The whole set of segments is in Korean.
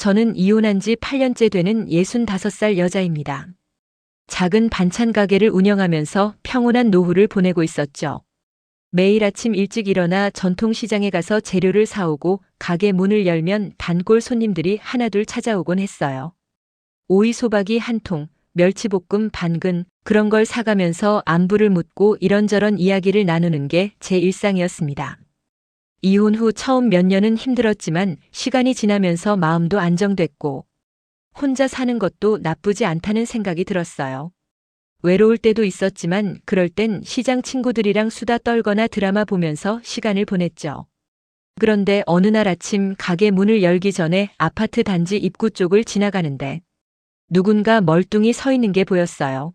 저는 이혼한 지 8년째 되는 65살 여자입니다. 작은 반찬 가게를 운영하면서 평온한 노후를 보내고 있었죠. 매일 아침 일찍 일어나 전통시장에 가서 재료를 사오고 가게 문을 열면 단골 손님들이 하나둘 찾아오곤 했어요. 오이 소박이 한 통, 멸치볶음 반근, 그런 걸 사가면서 안부를 묻고 이런저런 이야기를 나누는 게 제 일상이었습니다. 이혼 후 처음 몇 년은 힘들었지만 시간이 지나면서 마음도 안정됐고 혼자 사는 것도 나쁘지 않다는 생각이 들었어요. 외로울 때도 있었지만 그럴 땐 시장 친구들이랑 수다 떨거나 드라마 보면서 시간을 보냈죠. 그런데 어느 날 아침 가게 문을 열기 전에 아파트 단지 입구 쪽을 지나가는데 누군가 멀뚱히 서 있는 게 보였어요.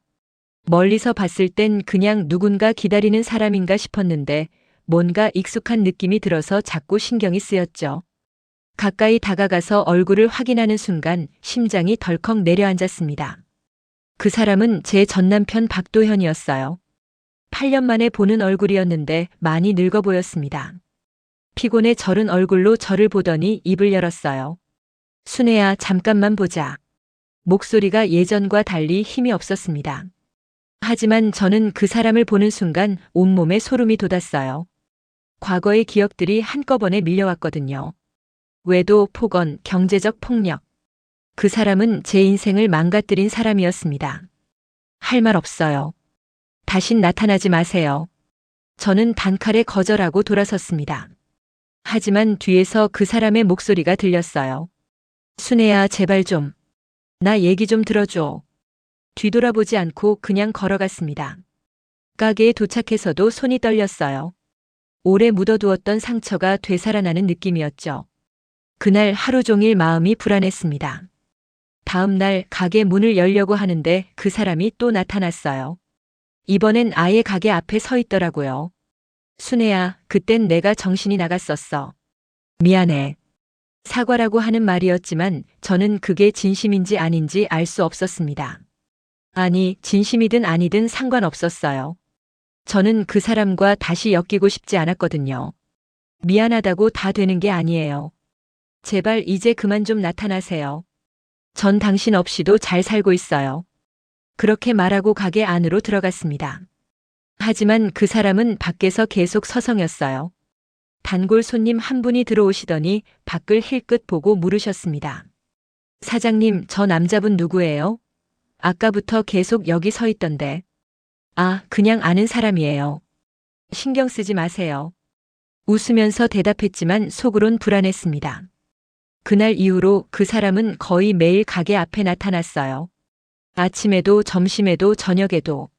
멀리서 봤을 땐 그냥 누군가 기다리는 사람인가 싶었는데 뭔가 익숙한 느낌이 들어서 자꾸 신경이 쓰였죠. 가까이 다가가서 얼굴을 확인하는 순간 심장이 덜컥 내려앉았습니다. 그 사람은 제 전남편 박도현이었어요. 8년 만에 보는 얼굴이었는데 많이 늙어 보였습니다. 피곤해 절은 얼굴로 저를 보더니 입을 열었어요. 순애야, 잠깐만 보자. 목소리가 예전과 달리 힘이 없었습니다. 하지만 저는 그 사람을 보는 순간 온몸에 소름이 돋았어요. 과거의 기억들이 한꺼번에 밀려왔거든요. 외도, 폭언, 경제적 폭력. 그 사람은 제 인생을 망가뜨린 사람이었습니다. 할 말 없어요. 다신 나타나지 마세요. 저는 단칼에 거절하고 돌아섰습니다. 하지만 뒤에서 그 사람의 목소리가 들렸어요. 순애야, 제발 좀. 나 얘기 좀 들어줘. 뒤돌아보지 않고 그냥 걸어갔습니다. 가게에 도착해서도 손이 떨렸어요. 오래 묻어두었던 상처가 되살아나는 느낌이었죠. 그날 하루 종일 마음이 불안했습니다. 다음 날 가게 문을 열려고 하는데 그 사람이 또 나타났어요. 이번엔 아예 가게 앞에 서 있더라고요. 순애야, 그땐 내가 정신이 나갔었어. 미안해. 사과라고 하는 말이었지만 저는 그게 진심인지 아닌지 알 수 없었습니다. 아니, 진심이든 아니든 상관없었어요. 저는 그 사람과 다시 엮이고 싶지 않았거든요. 미안하다고 다 되는 게 아니에요. 제발 이제 그만 좀 나타나세요. 전 당신 없이도 잘 살고 있어요. 그렇게 말하고 가게 안으로 들어갔습니다. 하지만 그 사람은 밖에서 계속 서성였어요. 단골 손님 한 분이 들어오시더니 밖을 힐끗 보고 물으셨습니다. 사장님, 저 남자분 누구예요? 아까부터 계속 여기 서 있던데. 아, 그냥 아는 사람이에요. 신경 쓰지 마세요. 웃으면서 대답했지만 속으론 불안했습니다. 그날 이후로 그 사람은 거의 매일 가게 앞에 나타났어요. 아침에도 점심에도 저녁에도.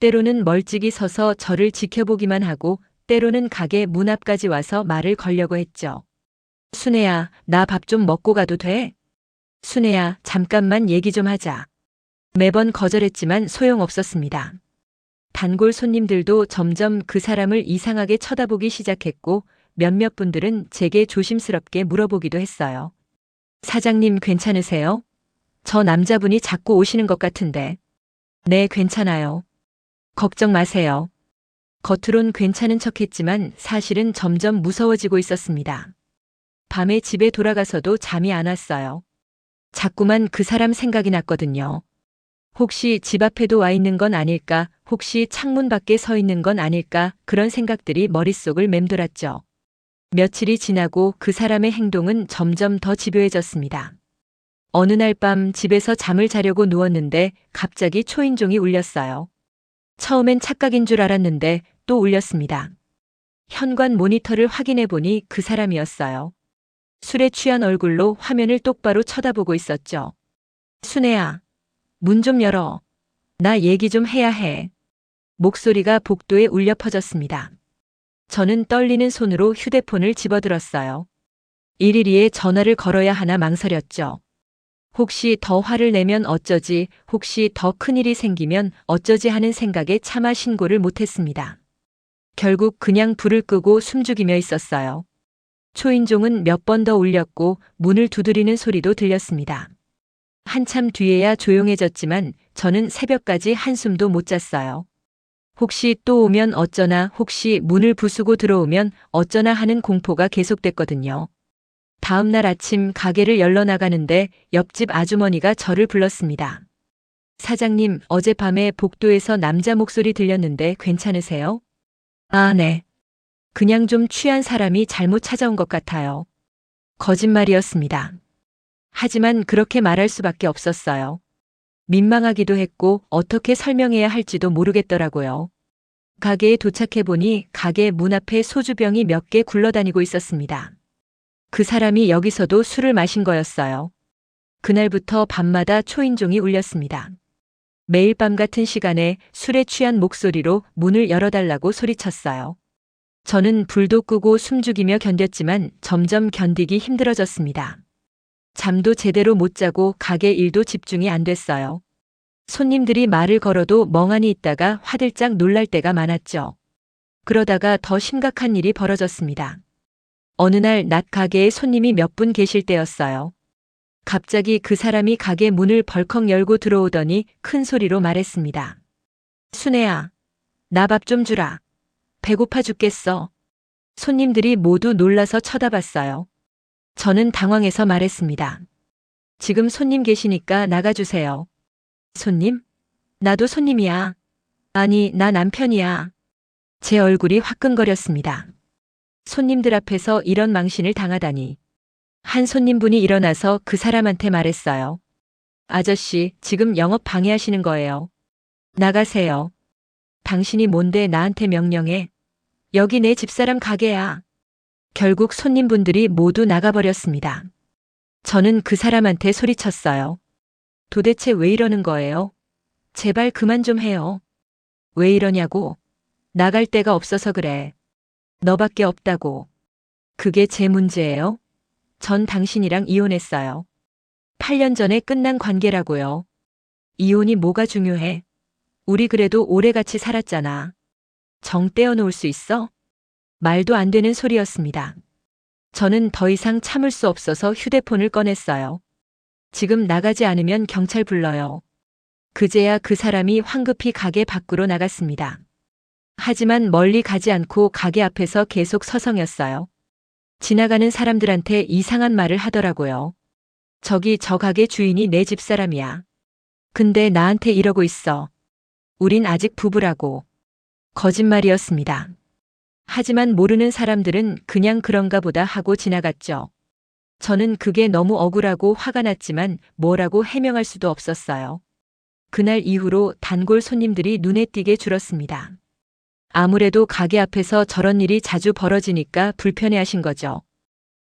때로는 멀찍이 서서 저를 지켜보기만 하고 때로는 가게 문 앞까지 와서 말을 걸려고 했죠. 순애야, 나 밥 좀 먹고 가도 돼? 순애야, 잠깐만 얘기 좀 하자. 매번 거절했지만 소용없었습니다. 단골 손님들도 점점 그 사람을 이상하게 쳐다보기 시작했고 몇몇 분들은 제게 조심스럽게 물어보기도 했어요. 사장님 괜찮으세요? 저 남자분이 자꾸 오시는 것 같은데. 네, 괜찮아요. 걱정 마세요. 겉으론 괜찮은 척 했지만 사실은 점점 무서워지고 있었습니다. 밤에 집에 돌아가서도 잠이 안 왔어요. 자꾸만 그 사람 생각이 났거든요. 혹시 집 앞에도 와 있는 건 아닐까, 혹시 창문 밖에 서 있는 건 아닐까, 그런 생각들이 머릿속을 맴돌았죠. 며칠이 지나고 그 사람의 행동은 점점 더 집요해졌습니다. 어느 날 밤 집에서 잠을 자려고 누웠는데 갑자기 초인종이 울렸어요. 처음엔 착각인 줄 알았는데 또 울렸습니다. 현관 모니터를 확인해 보니 그 사람이었어요. 술에 취한 얼굴로 화면을 똑바로 쳐다보고 있었죠. 순애야, 문 좀 열어. 나 얘기 좀 해야 해. 목소리가 복도에 울려 퍼졌습니다. 저는 떨리는 손으로 휴대폰을 집어들었어요. 일일이에 전화를 걸어야 하나 망설였죠. 혹시 더 화를 내면 어쩌지, 혹시 더 큰일이 생기면 어쩌지 하는 생각에 차마 신고를 못했습니다. 결국 그냥 불을 끄고 숨죽이며 있었어요. 초인종은 몇 번 더 울렸고 문을 두드리는 소리도 들렸습니다. 한참 뒤에야 조용해졌지만 저는 새벽까지 한숨도 못 잤어요. 혹시 또 오면 어쩌나 혹시 문을 부수고 들어오면 어쩌나 하는 공포가 계속됐거든요. 다음 날 아침 가게를 열러 나가는데 옆집 아주머니가 저를 불렀습니다. 사장님, 어젯밤에 복도에서 남자 목소리 들렸는데 괜찮으세요? 아, 네. 그냥 좀 취한 사람이 잘못 찾아온 것 같아요. 거짓말이었습니다. 하지만 그렇게 말할 수밖에 없었어요. 민망하기도 했고 어떻게 설명해야 할지도 모르겠더라고요. 가게에 도착해 보니 가게 문 앞에 소주병이 몇 개 굴러다니고 있었습니다. 그 사람이 여기서도 술을 마신 거였어요. 그날부터 밤마다 초인종이 울렸습니다. 매일 밤 같은 시간에 술에 취한 목소리로 문을 열어달라고 소리쳤어요. 저는 불도 끄고 숨죽이며 견뎠지만 점점 견디기 힘들어졌습니다. 잠도 제대로 못 자고 가게 일도 집중이 안 됐어요. 손님들이 말을 걸어도 멍하니 있다가 화들짝 놀랄 때가 많았죠. 그러다가 더 심각한 일이 벌어졌습니다. 어느 날 낮 가게에 손님이 몇 분 계실 때였어요. 갑자기 그 사람이 가게 문을 벌컥 열고 들어오더니 큰 소리로 말했습니다. 순애야, 나 밥 좀 주라. 배고파 죽겠어. 손님들이 모두 놀라서 쳐다봤어요. 저는 당황해서 말했습니다. 지금 손님 계시니까 나가주세요. 손님? 나도 손님이야. 아니, 나 남편이야. 제 얼굴이 화끈거렸습니다. 손님들 앞에서 이런 망신을 당하다니. 한 손님분이 일어나서 그 사람한테 말했어요. 아저씨, 지금 영업 방해하시는 거예요. 나가세요. 당신이 뭔데 나한테 명령해? 여기 내 집사람 가게야. 결국 손님분들이 모두 나가버렸습니다. 저는 그 사람한테 소리쳤어요. 도대체 왜 이러는 거예요? 제발 그만 좀 해요. 왜 이러냐고. 나갈 데가 없어서 그래. 너밖에 없다고. 그게 제 문제예요? 전 당신이랑 이혼했어요. 8년 전에 끝난 관계라고요. 이혼이 뭐가 중요해? 우리 그래도 오래 같이 살았잖아. 정 떼어놓을 수 있어? 말도 안 되는 소리였습니다. 저는 더 이상 참을 수 없어서 휴대폰을 꺼냈어요. 지금 나가지 않으면 경찰 불러요. 그제야 그 사람이 황급히 가게 밖으로 나갔습니다. 하지만 멀리 가지 않고 가게 앞에서 계속 서성였어요. 지나가는 사람들한테 이상한 말을 하더라고요. 저기 저 가게 주인이 내 집사람이야. 근데 나한테 이러고 있어. 우린 아직 부부라고. 거짓말이었습니다. 하지만 모르는 사람들은 그냥 그런가 보다 하고 지나갔죠. 저는 그게 너무 억울하고 화가 났지만 뭐라고 해명할 수도 없었어요. 그날 이후로 단골 손님들이 눈에 띄게 줄었습니다. 아무래도 가게 앞에서 저런 일이 자주 벌어지니까 불편해 하신 거죠.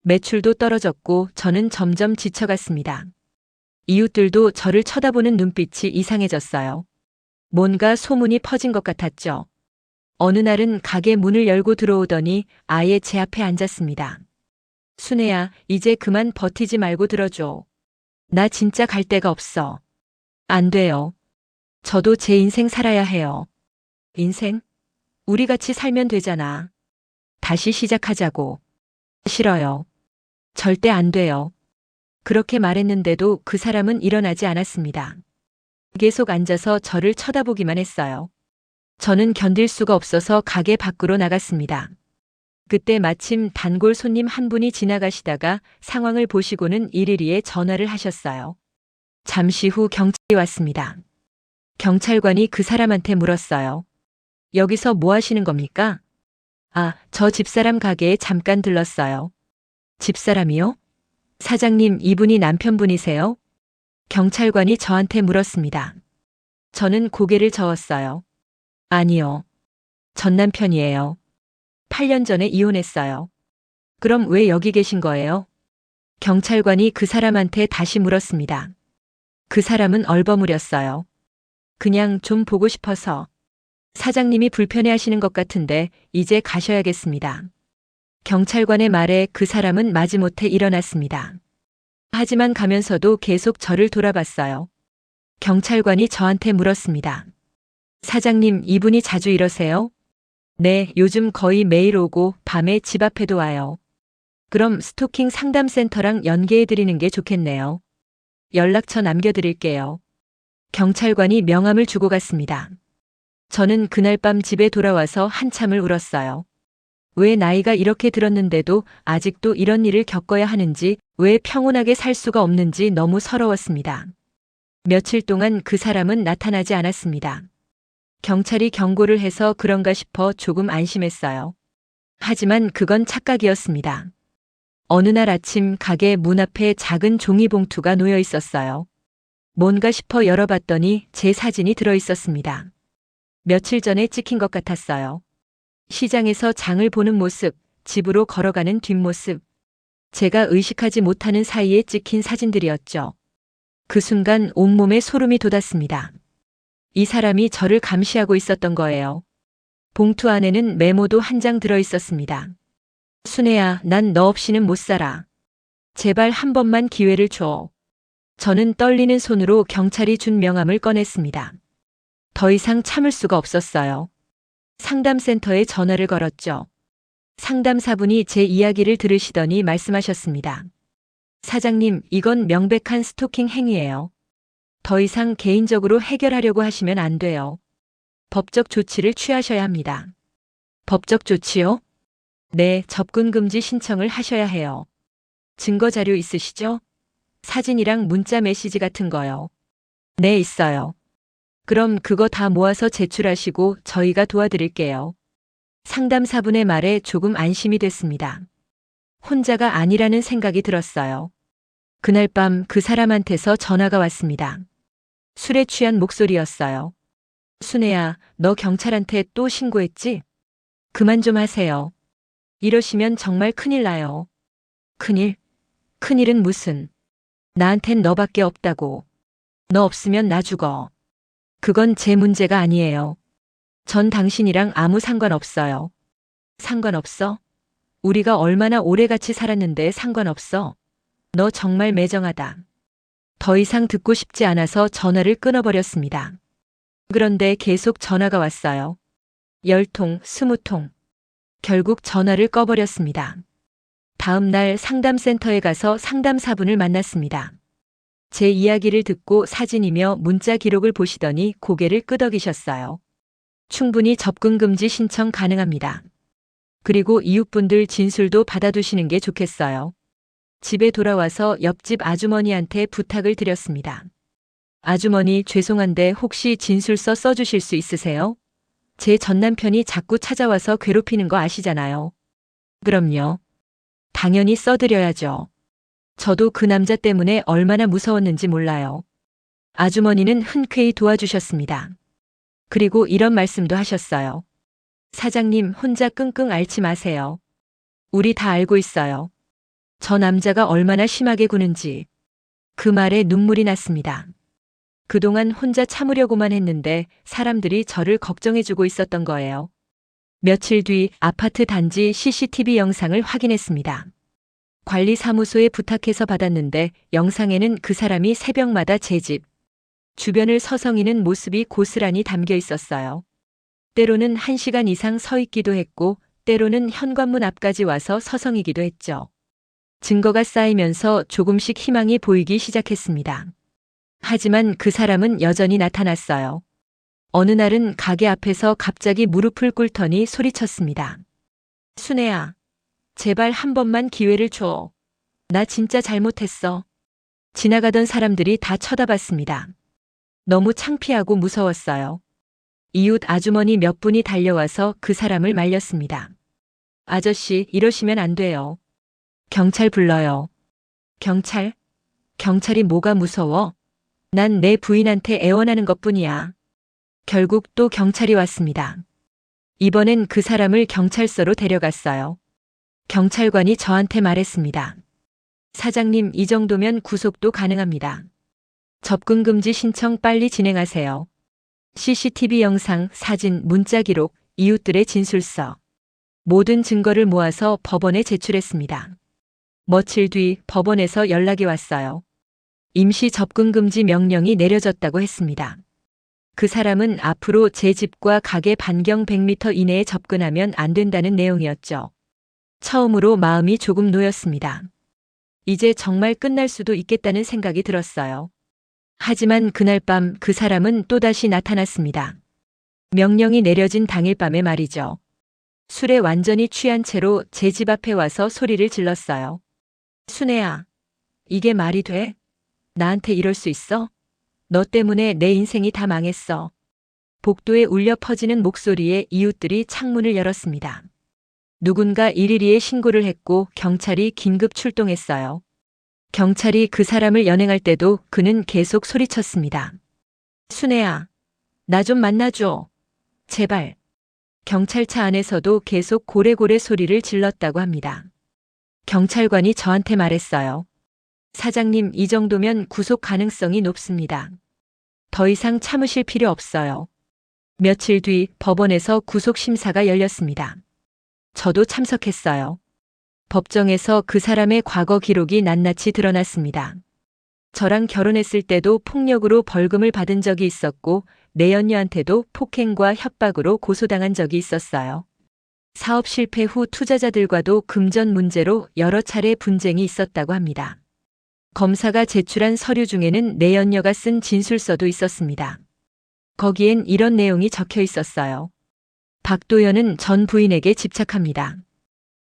매출도 떨어졌고 저는 점점 지쳐갔습니다. 이웃들도 저를 쳐다보는 눈빛이 이상해졌어요. 뭔가 소문이 퍼진 것 같았죠. 어느 날은 가게 문을 열고 들어오더니 아예 제 앞에 앉았습니다. 순애야, 이제 그만 버티지 말고 들어줘. 나 진짜 갈 데가 없어. 안 돼요. 저도 제 인생 살아야 해요. 인생? 우리 같이 살면 되잖아. 다시 시작하자고. 싫어요. 절대 안 돼요. 그렇게 말했는데도 그 사람은 일어나지 않았습니다. 계속 앉아서 저를 쳐다보기만 했어요. 저는 견딜 수가 없어서 가게 밖으로 나갔습니다. 그때 마침 단골 손님 한 분이 지나가시다가 상황을 보시고는 일일이에 전화를 하셨어요. 잠시 후 경찰이 왔습니다. 경찰관이 그 사람한테 물었어요. 여기서 뭐 하시는 겁니까? 아, 저 집사람 가게에 잠깐 들렀어요. 집사람이요? 사장님, 이분이 남편분이세요? 경찰관이 저한테 물었습니다. 저는 고개를 저었어요. 아니요. 전 남편이에요. 8년 전에 이혼했어요. 그럼 왜 여기 계신 거예요? 경찰관이 그 사람한테 다시 물었습니다. 그 사람은 얼버무렸어요. 그냥 좀 보고 싶어서. 사장님이 불편해 하시는 것 같은데 이제 가셔야겠습니다. 경찰관의 말에 그 사람은 마지못해 일어났습니다. 하지만 가면서도 계속 저를 돌아봤어요. 경찰관이 저한테 물었습니다. 사장님, 이분이 자주 이러세요? 네, 요즘 거의 매일 오고 밤에 집 앞에도 와요. 그럼 스토킹 상담센터랑 연계해드리는 게 좋겠네요. 연락처 남겨드릴게요. 경찰관이 명함을 주고 갔습니다. 저는 그날 밤 집에 돌아와서 한참을 울었어요. 왜 나이가 이렇게 들었는데도 아직도 이런 일을 겪어야 하는지, 왜 평온하게 살 수가 없는지 너무 서러웠습니다. 며칠 동안 그 사람은 나타나지 않았습니다. 경찰이 경고를 해서 그런가 싶어 조금 안심했어요. 하지만 그건 착각이었습니다. 어느 날 아침 가게 문 앞에 작은 종이봉투가 놓여 있었어요. 뭔가 싶어 열어봤더니 제 사진이 들어 있었습니다. 며칠 전에 찍힌 것 같았어요. 시장에서 장을 보는 모습, 집으로 걸어가는 뒷모습. 제가 의식하지 못하는 사이에 찍힌 사진들이었죠. 그 순간 온몸에 소름이 돋았습니다. 이 사람이 저를 감시하고 있었던 거예요. 봉투 안에는 메모도 한 장 들어 있었습니다. 순애야, 난 너 없이는 못 살아. 제발 한 번만 기회를 줘. 저는 떨리는 손으로 경찰이 준 명함을 꺼냈습니다. 더 이상 참을 수가 없었어요. 상담센터에 전화를 걸었죠. 상담사분이 제 이야기를 들으시더니 말씀하셨습니다. 사장님, 이건 명백한 스토킹 행위예요. 더 이상 개인적으로 해결하려고 하시면 안 돼요. 법적 조치를 취하셔야 합니다. 법적 조치요? 네, 접근 금지 신청을 하셔야 해요. 증거 자료 있으시죠? 사진이랑 문자 메시지 같은 거요. 네, 있어요. 그럼 그거 다 모아서 제출하시고 저희가 도와드릴게요. 상담사분의 말에 조금 안심이 됐습니다. 혼자가 아니라는 생각이 들었어요. 그날 밤 그 사람한테서 전화가 왔습니다. 술에 취한 목소리였어요. 순애야, 너 경찰한테 또 신고했지? 그만 좀 하세요. 이러시면 정말 큰일 나요. 큰일? 큰일은 무슨? 나한텐 너밖에 없다고. 너 없으면 나 죽어. 그건 제 문제가 아니에요. 전 당신이랑 아무 상관없어요. 상관없어? 우리가 얼마나 오래 같이 살았는데 상관없어? 너 정말 매정하다. 더 이상 듣고 싶지 않아서 전화를 끊어버렸습니다. 그런데 계속 전화가 왔어요. 열 통, 스무 통. 결국 전화를 꺼버렸습니다. 다음 날 상담센터에 가서 상담사분을 만났습니다. 제 이야기를 듣고 사진이며 문자 기록을 보시더니 고개를 끄덕이셨어요. 충분히 접근 금지 신청 가능합니다. 그리고 이웃분들 진술도 받아두시는 게 좋겠어요. 집에 돌아와서 옆집 아주머니한테 부탁을 드렸습니다. 아주머니 죄송한데 혹시 진술서 써주실 수 있으세요? 제 전남편이 자꾸 찾아와서 괴롭히는 거 아시잖아요. 그럼요. 당연히 써드려야죠. 저도 그 남자 때문에 얼마나 무서웠는지 몰라요. 아주머니는 흔쾌히 도와주셨습니다. 그리고 이런 말씀도 하셨어요. 사장님 혼자 끙끙 앓지 마세요. 우리 다 알고 있어요. 저 남자가 얼마나 심하게 구는지. 그 말에 눈물이 났습니다. 그동안 혼자 참으려고만 했는데 사람들이 저를 걱정해주고 있었던 거예요. 며칠 뒤 아파트 단지 CCTV 영상을 확인했습니다. 관리사무소에 부탁해서 받았는데 영상에는 그 사람이 새벽마다 제 집, 주변을 서성이는 모습이 고스란히 담겨 있었어요. 때로는 한 시간 이상 서 있기도 했고, 때로는 현관문 앞까지 와서 서성이기도 했죠. 증거가 쌓이면서 조금씩 희망이 보이기 시작했습니다. 하지만 그 사람은 여전히 나타났어요. 어느 날은 가게 앞에서 갑자기 무릎을 꿇더니 소리쳤습니다. 순애야, 제발 한 번만 기회를 줘. 나 진짜 잘못했어. 지나가던 사람들이 다 쳐다봤습니다. 너무 창피하고 무서웠어요. 이웃 아주머니 몇 분이 달려와서 그 사람을 말렸습니다. 아저씨, 이러시면 안 돼요. 경찰 불러요. 경찰? 경찰이 뭐가 무서워? 난 내 부인한테 애원하는 것 뿐이야. 결국 또 경찰이 왔습니다. 이번엔 그 사람을 경찰서로 데려갔어요. 경찰관이 저한테 말했습니다. 사장님, 이 정도면 구속도 가능합니다. 접근 금지 신청 빨리 진행하세요. CCTV 영상, 사진, 문자 기록, 이웃들의 진술서. 모든 증거를 모아서 법원에 제출했습니다. 며칠 뒤 법원에서 연락이 왔어요. 임시 접근 금지 명령이 내려졌다고 했습니다. 그 사람은 앞으로 제 집과 가게 반경 100m 이내에 접근하면 안 된다는 내용이었죠. 처음으로 마음이 조금 놓였습니다. 이제 정말 끝날 수도 있겠다는 생각이 들었어요. 하지만 그날 밤 그 사람은 또다시 나타났습니다. 명령이 내려진 당일 밤에 말이죠. 술에 완전히 취한 채로 제 집 앞에 와서 소리를 질렀어요. 순애야, 이게 말이 돼? 나한테 이럴 수 있어? 너 때문에 내 인생이 다 망했어. 복도에 울려 퍼지는 목소리에 이웃들이 창문을 열었습니다. 누군가 112에 신고를 했고 경찰이 긴급 출동했어요. 경찰이 그 사람을 연행할 때도 그는 계속 소리쳤습니다. 순애야, 나 좀 만나줘. 제발. 경찰차 안에서도 계속 고래고래 소리를 질렀다고 합니다. 경찰관이 저한테 말했어요. 사장님, 이 정도면 구속 가능성이 높습니다. 더 이상 참으실 필요 없어요. 며칠 뒤 법원에서 구속 심사가 열렸습니다. 저도 참석했어요. 법정에서 그 사람의 과거 기록이 낱낱이 드러났습니다. 저랑 결혼했을 때도 폭력으로 벌금을 받은 적이 있었고 내연녀한테도 폭행과 협박으로 고소당한 적이 있었어요. 사업 실패 후 투자자들과도 금전 문제로 여러 차례 분쟁이 있었다고 합니다. 검사가 제출한 서류 중에는 내연녀가 쓴 진술서도 있었습니다. 거기엔 이런 내용이 적혀 있었어요. 박도연은 전 부인에게 집착합니다.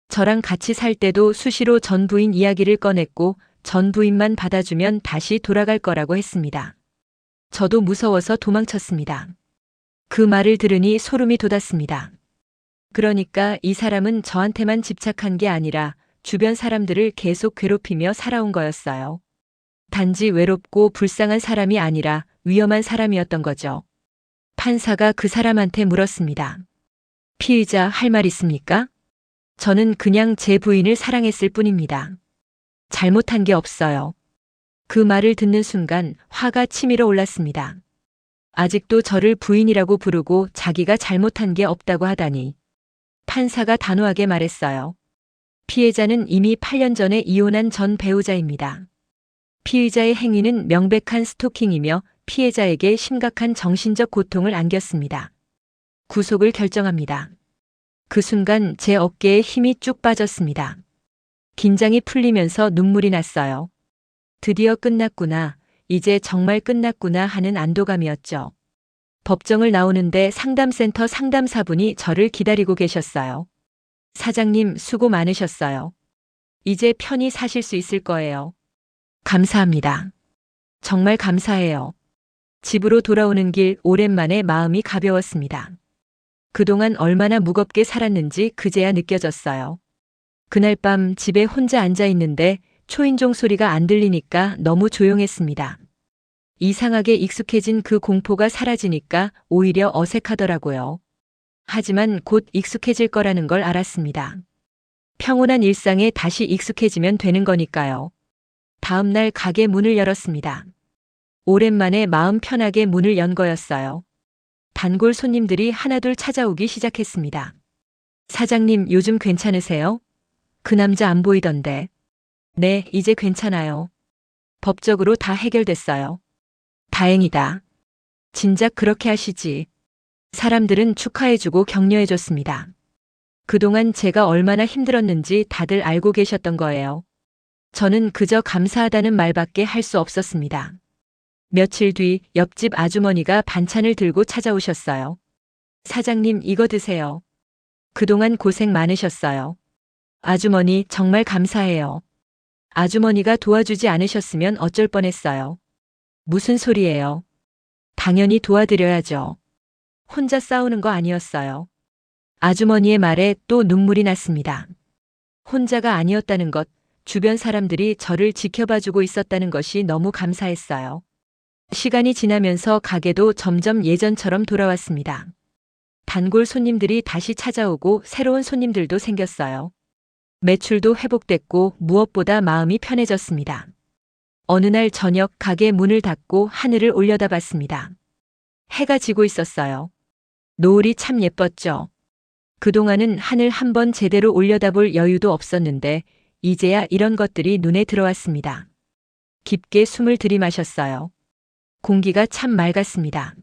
저랑 같이 살 때도 수시로 전 부인 이야기를 꺼냈고 전 부인만 받아주면 다시 돌아갈 거라고 했습니다. 저도 무서워서 도망쳤습니다. 그 말을 들으니 소름이 돋았습니다. 그러니까 이 사람은 저한테만 집착한 게 아니라 주변 사람들을 계속 괴롭히며 살아온 거였어요. 단지 외롭고 불쌍한 사람이 아니라 위험한 사람이었던 거죠. 판사가 그 사람한테 물었습니다. 피의자 할 말 있습니까? 저는 그냥 제 부인을 사랑했을 뿐입니다. 잘못한 게 없어요. 그 말을 듣는 순간 화가 치밀어 올랐습니다. 아직도 저를 부인이라고 부르고 자기가 잘못한 게 없다고 하다니. 판사가 단호하게 말했어요. 피해자는 이미 8년 전에 이혼한 전 배우자입니다. 피의자의 행위는 명백한 스토킹이며 피해자에게 심각한 정신적 고통을 안겼습니다. 구속을 결정합니다. 그 순간 제 어깨에 힘이 쭉 빠졌습니다. 긴장이 풀리면서 눈물이 났어요. 드디어 끝났구나. 이제 정말 끝났구나 하는 안도감이었죠. 법정을 나오는데 상담센터 상담사분이 저를 기다리고 계셨어요. 사장님 수고 많으셨어요. 이제 편히 사실 수 있을 거예요. 감사합니다. 정말 감사해요. 집으로 돌아오는 길 오랜만에 마음이 가벼웠습니다. 그동안 얼마나 무겁게 살았는지 그제야 느껴졌어요. 그날 밤 집에 혼자 앉아 있는데 초인종 소리가 안 들리니까 너무 조용했습니다. 이상하게 익숙해진 그 공포가 사라지니까 오히려 어색하더라고요. 하지만 곧 익숙해질 거라는 걸 알았습니다. 평온한 일상에 다시 익숙해지면 되는 거니까요. 다음 날 가게 문을 열었습니다. 오랜만에 마음 편하게 문을 연 거였어요. 단골 손님들이 하나둘 찾아오기 시작했습니다. 사장님 요즘 괜찮으세요? 그 남자 안 보이던데. 네, 이제 괜찮아요. 법적으로 다 해결됐어요. 다행이다. 진작 그렇게 하시지. 사람들은 축하해주고 격려해줬습니다. 그동안 제가 얼마나 힘들었는지 다들 알고 계셨던 거예요. 저는 그저 감사하다는 말밖에 할 수 없었습니다. 며칠 뒤 옆집 아주머니가 반찬을 들고 찾아오셨어요. 사장님 이거 드세요. 그동안 고생 많으셨어요. 아주머니 정말 감사해요. 아주머니가 도와주지 않으셨으면 어쩔 뻔했어요. 무슨 소리예요? 당연히 도와드려야죠. 혼자 싸우는 거 아니었어요. 아주머니의 말에 또 눈물이 났습니다. 혼자가 아니었다는 것, 주변 사람들이 저를 지켜봐주고 있었다는 것이 너무 감사했어요. 시간이 지나면서 가게도 점점 예전처럼 돌아왔습니다. 단골 손님들이 다시 찾아오고 새로운 손님들도 생겼어요. 매출도 회복됐고 무엇보다 마음이 편해졌습니다. 어느 날 저녁 가게 문을 닫고 하늘을 올려다봤습니다. 해가 지고 있었어요. 노을이 참 예뻤죠. 그동안은 하늘 한 번 제대로 올려다볼 여유도 없었는데 이제야 이런 것들이 눈에 들어왔습니다. 깊게 숨을 들이마셨어요. 공기가 참 맑았습니다.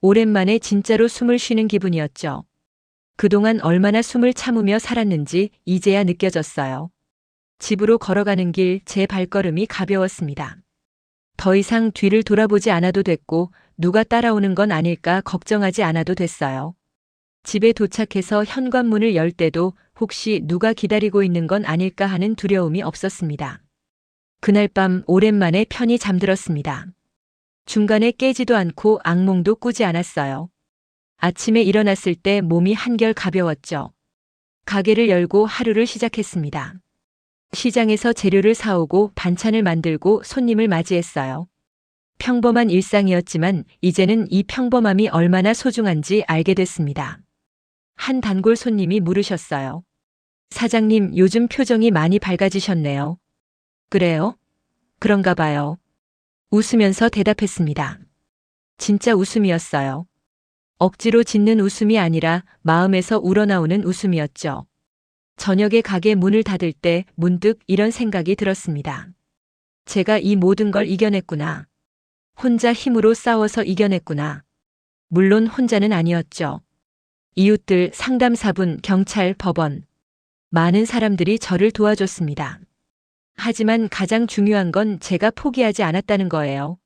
오랜만에 진짜로 숨을 쉬는 기분이었죠. 그동안 얼마나 숨을 참으며 살았는지 이제야 느껴졌어요. 집으로 걸어가는 길 제 발걸음이 가벼웠습니다. 더 이상 뒤를 돌아보지 않아도 됐고 누가 따라오는 건 아닐까 걱정하지 않아도 됐어요. 집에 도착해서 현관문을 열 때도 혹시 누가 기다리고 있는 건 아닐까 하는 두려움이 없었습니다. 그날 밤 오랜만에 편히 잠들었습니다. 중간에 깨지도 않고 악몽도 꾸지 않았어요. 아침에 일어났을 때 몸이 한결 가벼웠죠. 가게를 열고 하루를 시작했습니다. 시장에서 재료를 사오고 반찬을 만들고 손님을 맞이했어요. 평범한 일상이었지만 이제는 이 평범함이 얼마나 소중한지 알게 됐습니다. 한 단골 손님이 물으셨어요. 사장님, 요즘 표정이 많이 밝아지셨네요. 그래요? 그런가 봐요. 웃으면서 대답했습니다. 진짜 웃음이었어요. 억지로 짓는 웃음이 아니라 마음에서 우러나오는 웃음이었죠. 저녁에 가게 문을 닫을 때 문득 이런 생각이 들었습니다. 제가 이 모든 걸 이겨냈구나. 혼자 힘으로 싸워서 이겨냈구나. 물론 혼자는 아니었죠. 이웃들, 상담사분, 경찰, 법원. 많은 사람들이 저를 도와줬습니다. 하지만 가장 중요한 건 제가 포기하지 않았다는 거예요.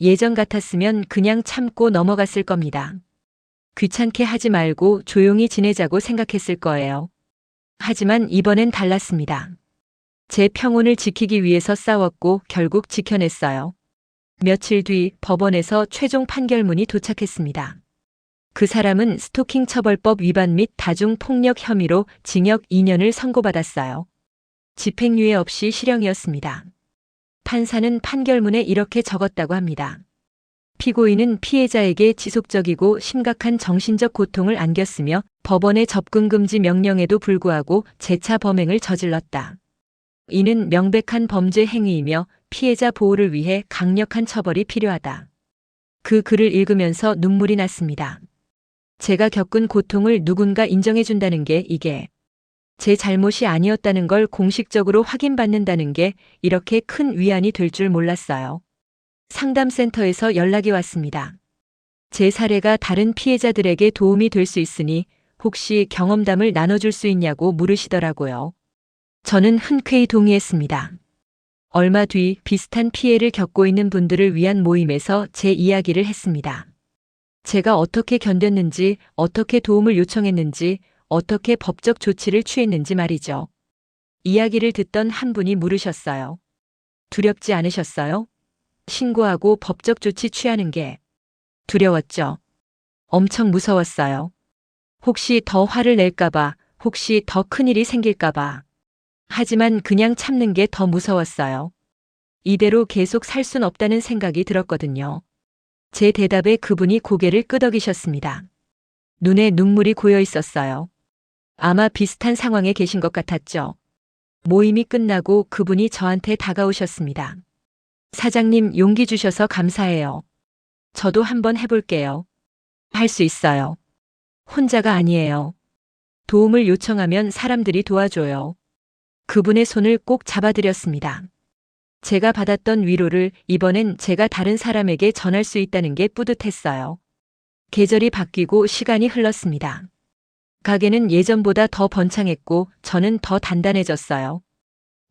예전 같았으면 그냥 참고 넘어갔을 겁니다. 귀찮게 하지 말고 조용히 지내자고 생각했을 거예요. 하지만 이번엔 달랐습니다. 제 평온을 지키기 위해서 싸웠고 결국 지켜냈어요. 며칠 뒤 법원에서 최종 판결문이 도착했습니다. 그 사람은 스토킹 처벌법 위반 및 다중폭력 혐의로 징역 2년을 선고받았어요. 집행유예 없이 실형이었습니다. 판사는 판결문에 이렇게 적었다고 합니다. 피고인은 피해자에게 지속적이고 심각한 정신적 고통을 안겼으며 법원의 접근 금지 명령에도 불구하고 재차 범행을 저질렀다. 이는 명백한 범죄 행위이며 피해자 보호를 위해 강력한 처벌이 필요하다. 그 글을 읽으면서 눈물이 났습니다. 제가 겪은 고통을 누군가 인정해준다는 게 이게 제 잘못이 아니었다는 걸 공식적으로 확인받는다는 게 이렇게 큰 위안이 될 줄 몰랐어요. 상담센터에서 연락이 왔습니다. 제 사례가 다른 피해자들에게 도움이 될 수 있으니 혹시 경험담을 나눠줄 수 있냐고 물으시더라고요. 저는 흔쾌히 동의했습니다. 얼마 뒤 비슷한 피해를 겪고 있는 분들을 위한 모임에서 제 이야기를 했습니다. 제가 어떻게 견뎠는지, 어떻게 도움을 요청했는지, 어떻게 법적 조치를 취했는지 말이죠. 이야기를 듣던 한 분이 물으셨어요. 두렵지 않으셨어요? 신고하고 법적 조치 취하는 게 두려웠죠. 엄청 무서웠어요. 혹시 더 화를 낼까봐, 혹시 더 큰일이 생길까봐. 하지만 그냥 참는 게 더 무서웠어요. 이대로 계속 살 순 없다는 생각이 들었거든요. 제 대답에 그분이 고개를 끄덕이셨습니다. 눈에 눈물이 고여 있었어요. 아마 비슷한 상황에 계신 것 같았죠. 모임이 끝나고 그분이 저한테 다가오셨습니다. 사장님 용기 주셔서 감사해요. 저도 한번 해볼게요. 할 수 있어요. 혼자가 아니에요. 도움을 요청하면 사람들이 도와줘요. 그분의 손을 꼭 잡아드렸습니다. 제가 받았던 위로를 이번엔 제가 다른 사람에게 전할 수 있다는 게 뿌듯했어요. 계절이 바뀌고 시간이 흘렀습니다. 가게는 예전보다 더 번창했고 저는 더 단단해졌어요.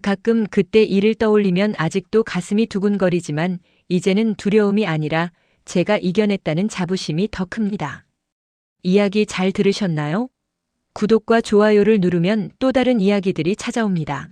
가끔 그때 일을 떠올리면 아직도 가슴이 두근거리지만 이제는 두려움이 아니라 제가 이겨냈다는 자부심이 더 큽니다. 이야기 잘 들으셨나요? 구독과 좋아요를 누르면 또 다른 이야기들이 찾아옵니다.